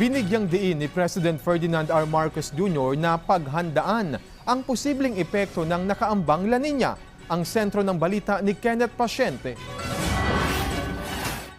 Binigyang diin ni President Ferdinand R. Marcos Jr. na paghandaan ang posibleng epekto ng nakaambang La Nina. Ang sentro ng balita ni Kenneth Pasyente.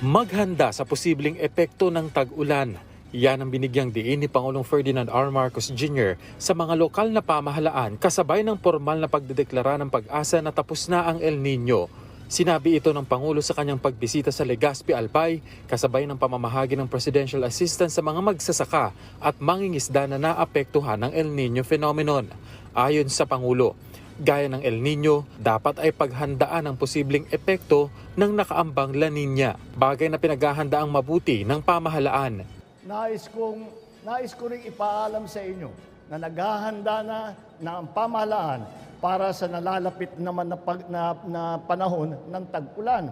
Maghanda sa posibleng epekto ng tag-ulan. Yan ang binigyang diin ni Pangulong Ferdinand R. Marcos Jr. sa mga lokal na pamahalaan kasabay ng formal na pagdedeklara ng pag-asa na tapos na ang El Nino. Sinabi ito ng Pangulo sa kanyang pagbisita sa Legazpi Albay kasabay ng pamamahagi ng presidential assistance sa mga magsasaka at mangingisda na naapektuhan ng El Nino phenomenon. Ayon sa Pangulo, gaya ng El Nino, dapat ay paghandaan ang posibleng epekto ng nakaambang La Nina, bagay na pinaghahandaang mabuti ng pamahalaan. Nais kong, nais ko rin ipaalam sa inyo na naghahanda na, na ang pamahalaan para sa nalalapit naman na, pag, na, na panahon ng tag-ulan.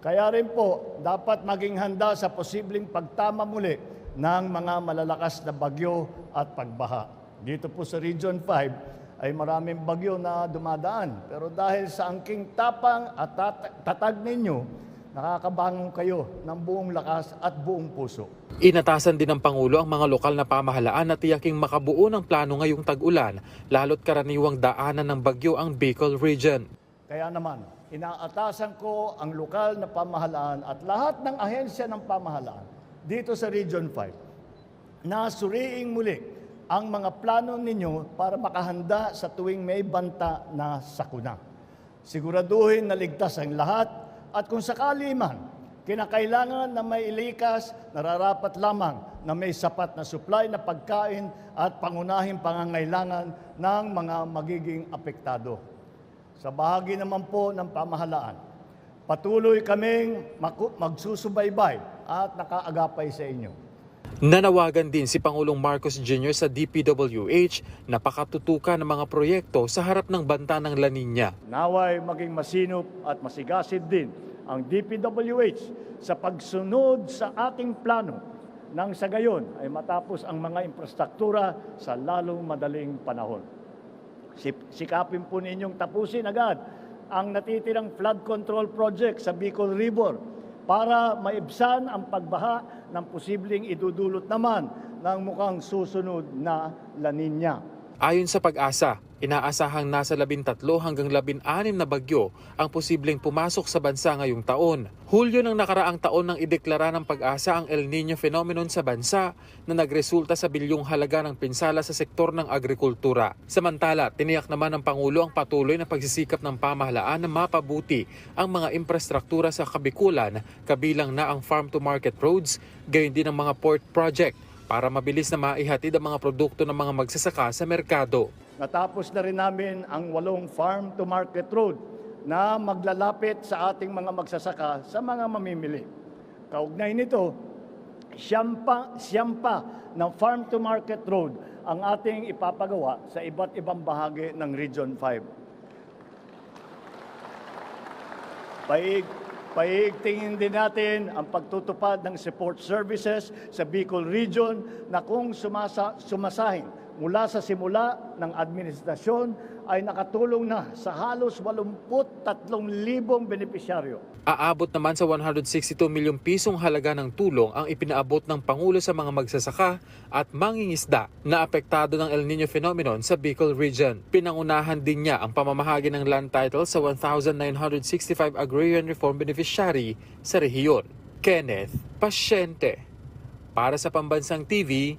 Kaya rin po, dapat maging handa sa posibleng pagtama muli ng mga malalakas na bagyo at pagbaha. Dito po sa Region 5 ay maraming bagyo na dumadaan. Pero dahil sa angking tapang at tat- tatag ninyo, nakakabangon kayo ng buong lakas at buong puso. Inatasan din ng Pangulo ang mga lokal na pamahalaan na tiyaking makabuo ng plano ngayong tag-ulan, lalo't karaniwang daanan ng bagyo ang Bicol Region. Kaya naman, inaatasan ko ang lokal na pamahalaan at lahat ng ahensya ng pamahalaan dito sa Region 5 na suriing muli ang mga plano ninyo para makahanda sa tuwing may banta na sakuna. Siguraduhin na ligtas ang lahat at kung sakali man, kinakailangan na may ilikas, nararapat lamang na may sapat na supply na pagkain at pangunahing pangangailangan ng mga magiging apektado. Sa bahagi naman po ng pamahalaan, patuloy kaming magsusubaybay at nakaagapay sa inyo. Nanawagan din si Pangulong Marcos Jr. sa DPWH na pakatutukan ng mga proyekto sa harap ng banta ng La Nina. Naway maging masinop at masigasid din ang DPWH sa pagsunod sa ating plano nang sa gayon ay matapos ang mga infrastruktura sa lalong madaling panahon. Sikapin po ninyong tapusin agad ang natitirang flood control project sa Bicol River para maibsan ang pagbaha ng posibleng idudulot naman ng mukhang susunod na La Nina. Ayon sa pag-asa, inaasahang nasa 13 hanggang 16 na bagyo ang posibleng pumasok sa bansa ngayong taon. Hulyo ng nakaraang taon nang ideklara ng pag-asa ang El Nino phenomenon sa bansa na nagresulta sa bilyong halaga ng pinsala sa sektor ng agrikultura. Samantala, tiniyak naman ng Pangulo ang patuloy na pagsisikap ng pamahalaan na mapabuti ang mga infrastruktura sa Kabikulan, kabilang na ang farm-to-market roads, gayon din ang mga port project para mabilis na maihatid ang mga produkto ng mga magsasaka sa merkado. Natapos na rin namin ang walong farm to market road na maglalapit sa ating mga magsasaka sa mga mamimili. Kaugnay nito, siyam pa, siyam ng farm to market road ang ating ipapagawa sa iba't ibang bahagi ng Region 5. Paig, paigtingin din natin ang pagtutupad ng support services sa Bicol Region na kung sumasa, sumasahin mula sa simula ng administrasyon ay nakatulong na sa halos 83,000 benepisyaryo. Aabot naman sa 162 milyong pisong halaga ng tulong ang ipinaabot ng Pangulo sa mga magsasaka at mangingisda na apektado ng El Nino phenomenon sa Bicol Region. Pinangunahan din niya ang pamamahagi ng land title sa 1,965 agrarian reform beneficiary sa rehiyon. Kenneth Pasyente para sa Pambansang TV